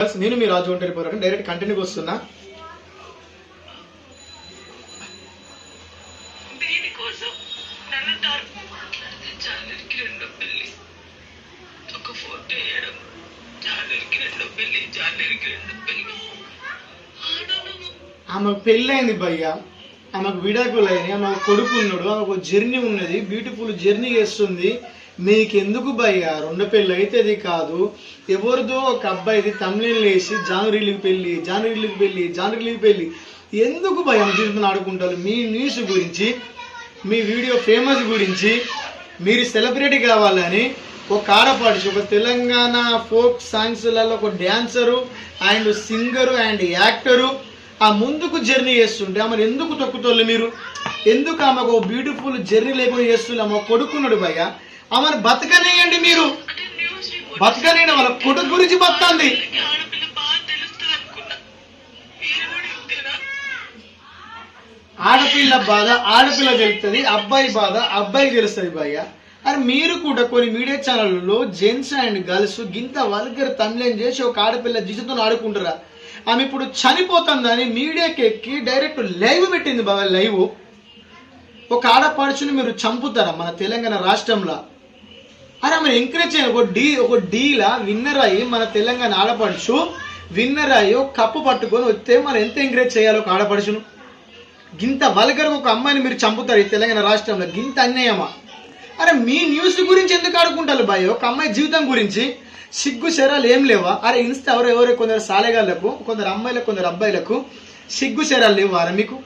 నేను మీ రాజు ఒంటరి పోరాటం డైరెక్ట్ కంటిన్యూకి వస్తున్నా ఆమెకు పెళ్ళైంది భయ్య. ఆమెకు విడాకులు అయినాయి ఆమె కొడుకు ఉన్నాడు ఆమెకు జర్నీ ఉన్నది. బ్యూటిఫుల్ జర్నీ చేస్తుంది. మీకెందుకు భయ్యా? రెండు పెళ్ళి అది కాదు. ఎవరిదో ఒక అబ్బాయిది తమిళం వేసి జానరీలకు పెళ్ళి జానరీలకు పెళ్ళి జానరీలకు పెళ్ళి. ఎందుకు భయం జీవితం ఆడుకుంటారు? మీ న్యూస్ గురించి మీ వీడియో ఫేమస్ గురించి మీరు సెలబ్రిటీ కావాలని ఒక ఆడపాడుచు ఒక తెలంగాణ ఫోక్ సాంగ్స్లలో ఒక dancer and singer and actor ఆ ముందుకు జర్నీ చేస్తుంటే ఆమె ఎందుకు తొక్కుతోళ్ళు మీరు? ఎందుకు ఆమెకు బ్యూటిఫుల్ జర్నీ లేకుండా చేస్తుంది ఆమె కొడుకున్నాడు భయ్యా. ఆమెను బతకనేయండి మీరు. బతకనేయండి వాళ్ళ కొడుకు గురించి బతుంది ఆడపిల్ల బాధ ఆడపిల్ల తెలుస్తుంది అబ్బాయి బాధ అబ్బాయి తెలుస్తుంది భయ్య. అని మీరు కూడా కొన్ని మీడియా ఛానళ్ళలో జెంట్స్ అండ్ గర్ల్స్ గింత వల్గర్ తమ్లేం చేసి ఒక ఆడపిల్ల జిజుతో ఆడుకుంటారా ఆమె ఇప్పుడు చనిపోతుందని మీడియాకి ఎక్కి డైరెక్ట్ లైవ్ పెట్టింది బాబా లైవ్. ఒక ఆడపడుచుని మీరు చంపుతారా మన తెలంగాణ రాష్ట్రంలో? అరే మనం ఎంకరేజ్ చేయండి ఒక డీ ఒక డీలా విన్నర్ అయ్యి మన తెలంగాణ ఆడపడుచు విన్నర్ అయ్యి ఒక కప్పు పట్టుకొని వస్తే మనం ఎంత ఎంకరేజ్ చేయాలి ఒక ఆడపడుచును? గింత వల్గర్ ఒక అమ్మాయిని మీరు చంపుతారు ఈ తెలంగాణ రాష్ట్రంలో. గింత అన్యాయమా? అరే మీ న్యూస్ గురించి ఎందుకు ఆడుకుంటారు భయ్ ఒక అమ్మాయి జీవితం గురించి సిగ్గు శరాలు ఏం లేవా? అరే ఇన్స్టా ఎవరు ఎవరు కొందరు సాలేగాళ్ళకు కొందరు అమ్మాయిలకు కొందరు అబ్బాయిలకు సిగ్గు శరాలు లేవు అరే మీకు?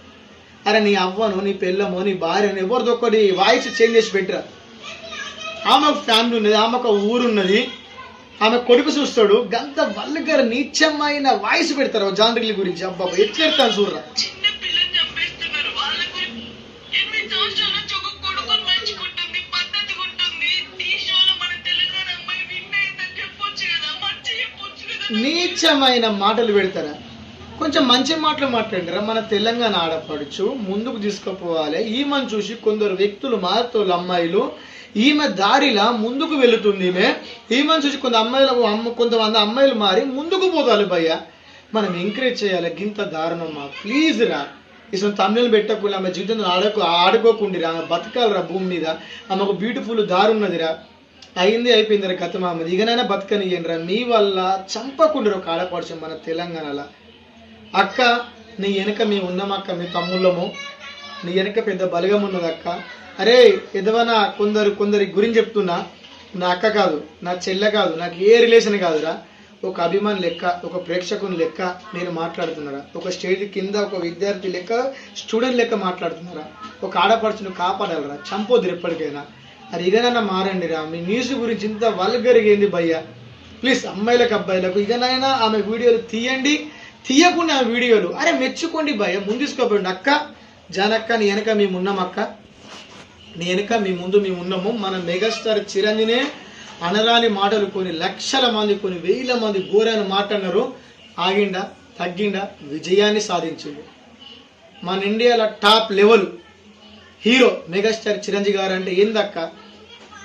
అరే నీ అవ్వను నీ పెళ్ళమో నీ భార్యను ఎవరిదొక్కటి వాయిస్ చేంజ్ చేసి పెట్టరా? ఆమె ఒక ఫ్యామిలీ ఉన్నది ఆమె ఒక ఊరు ఉన్నది ఆమె కొడుకు చూస్తాడు గంత వల్గర్ నీచమైన వాయిస్ పెడతారు జానరీల గురించి. అబ్బా ఎట్లా ఎడతాను చూడరా. ఈ మన నీచమైన మాటలు పెడతారా? కొంచెం మంచి మాటలు మాట్లాడరా మన తెలంగాణ ఆడపడుచు ముందుకు తీసుకుపోవాలి. ఈమెను చూసి కొందరు వ్యక్తులు మారుతోళ్ళు అమ్మాయిలు ఈమె దారిలా ముందుకు వెళుతుంది ఈమె. ఈమెను చూసి కొంత అమ్మాయిలు అమ్మ కొంతమంది అమ్మాయిలు మారి ముందుకు పోతారు భయ్య. మనం ఎంకరేజ్ చేయాలి గింత దారుణమ్మా ప్లీజ్ రా. ఇసలు తమిళ పెట్టకుండా ఆమె జీవితంలో ఆడుకో ఆడుకోకుండిరా ఆమె బతకాలరా భూమి మీద. ఆమె ఒక బ్యూటిఫుల్ దారున్నదిరా ఉన్నదిరా అయింది అయిపోయిందిరా కథ మామది ఇకనైనా బతకనియ్యండిరా. మీ వల్ల చంపకుండా ఒక ఆడపడుచు మన తెలంగాణలో. అక్క నీ వెనక మేము ఉన్నామక్క మీ తమ్ముళ్ళము. నీ వెనక పెద్ద బలగం ఉన్నది అక్క అరే ఎదవనా కొందరు కొందరి గురించి చెప్తున్నా. నా అక్క కాదు నా చెల్లె కాదు నాకు ఏ రిలేషన్ కాదురా. ఒక అభిమాని లెక్క ఒక ప్రేక్షకుని లెక్క నేను మాట్లాడుతున్నారా? ఒక స్టేజ్ కింద ఒక విద్యార్థి లెక్క స్టూడెంట్ లెక్క మాట్లాడుతున్నారా? ఒక ఆడపడుచును కాపాడాలరా? చంపొద్దు ఎప్పటికైనా. అది ఇదేనైనా మారండి రా మీ న్యూస్ గురించి ఇంత వల్గరిగింది భయ్యా? ప్లీజ్ అమ్మాయిలకు అబ్బాయిలకు ఇకనైనా ఆమె వీడియోలు తీయండి. తీయకుండా ఆమె వీడియోలు. అరే మెచ్చుకోండి భయ ముందుకోపోండి అక్క. జానక్క నీ వెనక మేమున్నాం అక్క నీ వెనుక మీ ముందు మేము ఉన్నాము. మన మెగాస్టార్ చిరంజీనే అనరాని మాటలు కొన్ని లక్షల మంది కొన్ని వేల మంది ఘోరైన మాట్లాడినారు ఆగిండా తగ్గిండా విజయాన్ని సాధించిండు. మన ఇండియాలో top level hero megastar Chiranjeevi garu అంటే ఏందక్క?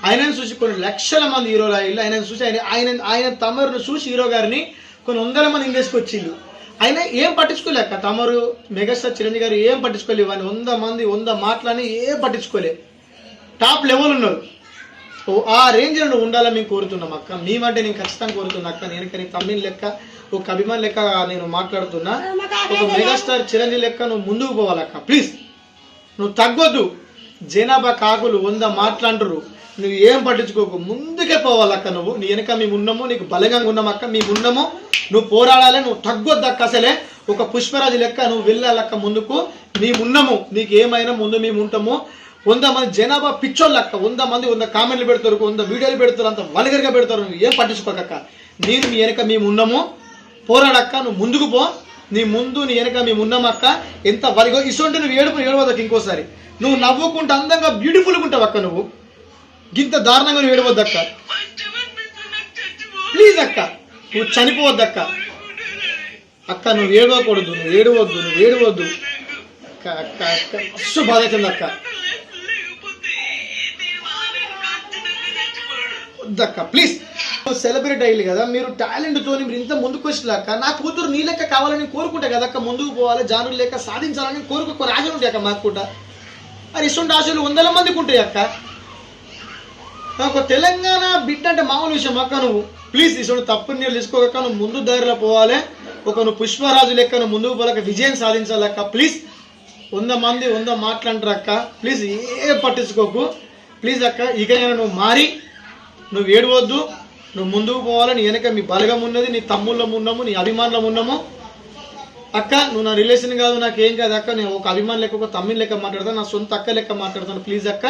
ఆయనను చూసి కొన్ని లక్షల మంది హీరోలు అయ్యారు ఆయనను చూసి ఆయన ఆయన ఆయన తమరును చూసి హీరో గారిని కొన్ని వందల మంది ఇండస్ట్రీకి వచ్చిండు ఆయన ఏం పట్టించుకోలేక తమరు మెగాస్టార్ చిరంజీవి గారు ఏం పట్టించుకోలేదు వాళ్ళు వంద మంది వంద మాటలని ఏం పట్టించుకోలేదు టాప్ లెవెల్ ఉన్నారు. ఆ రేంజ్లో నువ్వు ఉండాలని మేము కోరుతున్నాం అక్క. మేమంటే నేను ఖచ్చితంగా కోరుతున్నా అక్క. నేను కానీ తమిళ లెక్క ఒక అభిమాన్ లెక్క నేను మాట్లాడుతున్నా. ఒక మెగాస్టార్ చిరంజీవి లెక్క నువ్వు ముందుకు పోవాలక్క ప్లీజ్. నువ్వు తగ్గొద్దు. జనాభా కాకులు వంద మాట్లాడరు. నువ్వు ఏం పట్టించుకోకు. ముందుకే పోవాలక్క నువ్వు. నీ వెనక మేము ఉన్నాము. నీకు బలంగా ఉన్నాం అక్క. మేము ఉన్నాము. నువ్వు పోరాడాలి. నువ్వు తగ్గొద్దు అక్క అసలే. ఒక పుష్పరాజు లెక్క నువ్వు వెళ్ళాలక్క ముందుకు. మేము ఉన్నాము నీకు ఏమైనా ముందు మేము ఉంటాము వంద మంది జనాభా పిచ్చోళ్ళు అక్క వంద మంది వంద కామెంట్లు పెడతారు వంద వీడియోలు పెడతారు అంత వల్గర్గా పెడతారు నువ్వు ఏం పట్టించుకోకక్క. నేను మీ వెనక మేము ఉన్నాము పోరాడక్క నువ్వు ముందుకు పో. నీ ముందు నీ వెనక మేము ఉన్నామక్క ఎంత వరిగో ఇసొంటి నువ్వు ఏడుపు ఏడవద్దక్క ఇంకోసారి. నువ్వు నవ్వుకుంటూ అందంగా బ్యూటిఫుల్గా ఉంటావు అక్క నువ్వు. గింత దారుణంగా నువ్వు ఏడవద్దక్క ప్లీజ్ అక్క. నువ్వు చనిపోవద్దక్క అక్క నువ్వు ఏడవకూడదు నువ్వు ఏడవద్దు నువ్వు ఏడవద్దు. అక్క అక్క అక్క. మస్తు బాధ అవుతుంది అక్క వద్దక్క ప్లీజ్ సెలబ్రేట్ అయ్యింది కదా మీరు టాలెంట్తో తోని మీరు ఇంత ముందుకు వచ్చినాక నా కూతురు నీ లెక్క కావాలని కోరుకుంటా కదా అక్క ముందుకు పోవాలి జానులు లెక్క సాధించాలని కోరుకు కొన్ని ఆశలు ఉంటాయి అక్క మాకు కూడా. మరి ఇటువంటి ఆశలు వందల మందికి ఉంటాయి అక్క. ఒక తెలంగాణ బిడ్డ అంటే మామూలు విషయం అక్క నువ్వు. ప్లీజ్ ఇసుడు తప్పు నీళ్ళు తీసుకోక నువ్వు ముందు దారిలో పోవాలి. ఒక నువ్వు పుష్పరాజు లెక్క నువ్వు ముందుకు పోలేక విజయం సాధించాలక్క ప్లీజ్ వంద మంది వంద మాట్లాంటారు అక్క. Please A పట్టించుకోకు. ప్లీజ్ అక్క ఇకైనా నువ్వు మారి నువ్వు ఏడవద్దు. నువ్వు ముందుకు పోవాలి నీ వెనక మీ బలగం ఉన్నది నీ తమ్ముళ్ళం ఉన్నాము నీ అభిమానులం ఉన్నాము. అక్క నువ్వు నా రిలేషన్ కాదు నాకు ఏం కాదు అక్క నేను ఒక అభిమాని లెక్క ఒక తమ్మిని లెక్క మాట్లాడతాను నా సొంత అక్క లెక్క మాట్లాడతాను ప్లీజ్ అక్క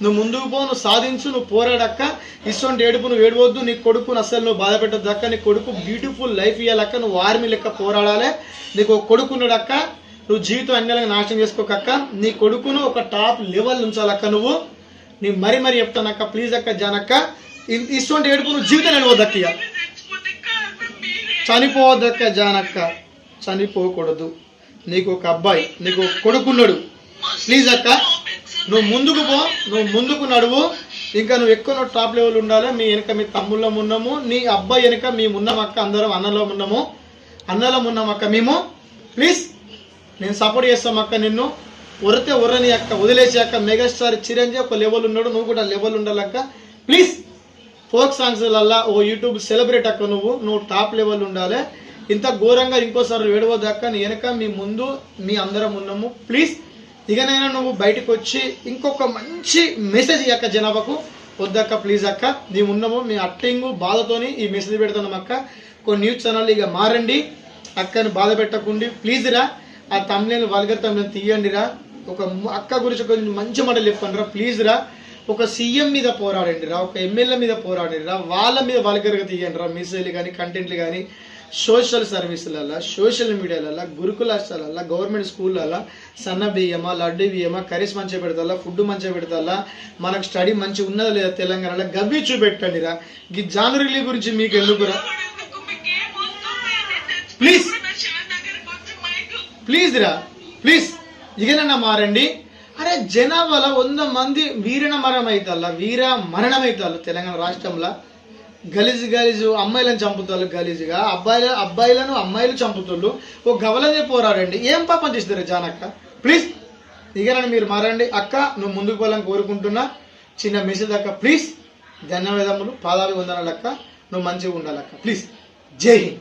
నువ్వు ముందుకు పో నువ్వు సాధించు నువ్వు పోరాడక్క ఇటువంటి ఏడుపు నువ్వు ఏడవద్దు నీ కొడుకును అసలు నువ్వు బాధ పెట్టద్దు అక్క నీ కొడుకు బ్యూటిఫుల్ లైఫ్ ఇవ్వాలక్క నువ్వు ఆర్మీ లెక్క పోరాడాలి నీకు ఒక కొడుకున్నాడు అక్క నువ్వు జీవితం అన్యాయంగా నాశనం చేసుకోకక్క నీ కొడుకును ఒక టాప్ లెవెల్ ఉంచాలక్క నువ్వు నీ మరీ మరీ చెప్తానక్క ప్లీజ్ అక్క జానక్క ఇ- ఇటువంటి ఏడుపు నువ్వు జీవితం నిలవద్దక్క చనిపోవద్దక్క జానక్క చనిపోకూడదు. నీకు ఒక అబ్బాయి నీకు ఒక కొడుకున్నాడు ప్లీజ్ అక్క నువ్వు ముందుకు పో నువ్వు ముందుకు నడువు. ఇంకా నువ్వు ఎక్కువ నువ్వు టాప్ లెవెల్ ఉండాలి. మీ వెనక మీ తమ్ముళ్ళం ఉన్నాము. నీ అబ్బాయి వెనక మేము ఉన్నాం అక్క అందరం అన్నలో ఉన్నాము. అన్నలో ఉన్నాం అక్క మేము. ప్లీజ్ నేను సపోర్ట్ చేస్తాం అక్క నిన్ను. ఉరతే ఉర్రని అక్క వదిలేసి అక్క. మెగాస్టార్ చిరంజీవి ఒక లెవెల్ ఉన్నాడు. నువ్వు కూడా లెవెల్ ఉండాలక్క ప్లీజ్ ఫోక్ సాంగ్స్లల్లా ఓ యూట్యూబ్ సెలబ్రేట్ అక్క నువ్వు. నువ్వు టాప్ లెవెల్ ఉండాలి. ఇంత ఘోరంగా ఇంకోసారి ఏడవద్దక్క నీ వెనక మీ ముందు మీ అందరం ఉన్నాము. ప్లీజ్ ఇకనైనా నువ్వు బయటకు వచ్చి ఇంకొక మంచి మెసేజ్ అక్క జనాభాకు. వద్దక్క ప్లీజ్ అక్క మేము ఉన్నాము మీ అట్టింగు బాధతోని ఈ మెసేజ్ పెడుతున్నాం అక్క. కొన్ని న్యూస్ ఛానల్ ఇక మారండి. అక్కని బాధ పెట్టకుండి. ప్లీజ్ రా ఆ తమిళ వల్గర్ తమిళ తీయండి రా. ఒక అక్క గురించి కొంచెం మంచి మాటలు చెప్పండి రా. ప్లీజ్ రా ఒక సీఎం మీద పోరాడండి రా. ఒక ఎమ్మెల్యే మీద పోరాడండి రా. వాళ్ళ మీద వల్గర్గా తీయండి రా. మెసేజ్లు కానీ కంటెంట్లు కానీ సోషల్ సర్వీసులలో సోషల్ మీడియాలల్లో గురుకులాశాలల్లో గవర్నమెంట్ స్కూళ్ళల్లో సన్న బియ్యమా లడ్డు బియ్యమా కర్రీస్ మంచిగా పెడతాలా ఫుడ్ మంచిగా పెడతాలా మనకు స్టడీ మంచిగా ఉన్నదా లేదా తెలంగాణలో గబ్బి చూపెట్టండి రా ఈ జానురిలీ గురించి మీకు ఎందుకురా ప్లీజ్. ప్లీజ్ రా. ప్లీజ్. ఇకనన్నా మారండి. అరే జనాభాలో వంద మంది వీరణ మరణం అవుతారు వీర మరణం అవుతారు తెలంగాణ రాష్ట్రంలో. గలీజు గలీజు అమ్మాయిలను చంపుతారు గలీజుగా. అబ్బాయిల అబ్బాయిలను అమ్మాయిలు చంపుతుళ్ళు ఓ గవలనే పోరాడండి. ఏం పాపం చేస్తారు జానక్క? ప్లీజ్. ఇకనండి మీరు మారండి. అక్క నువ్వు ముందుకు పోవాలని కోరుకుంటున్నా. చిన్న మెసేజ్ అక్క ప్లీజ్. ధన్యవాదములు. పాదాలు వందనాలు అక్క. నువ్వు మంచిగా ఉండాలక్క. ప్లీజ్. జై హింద్.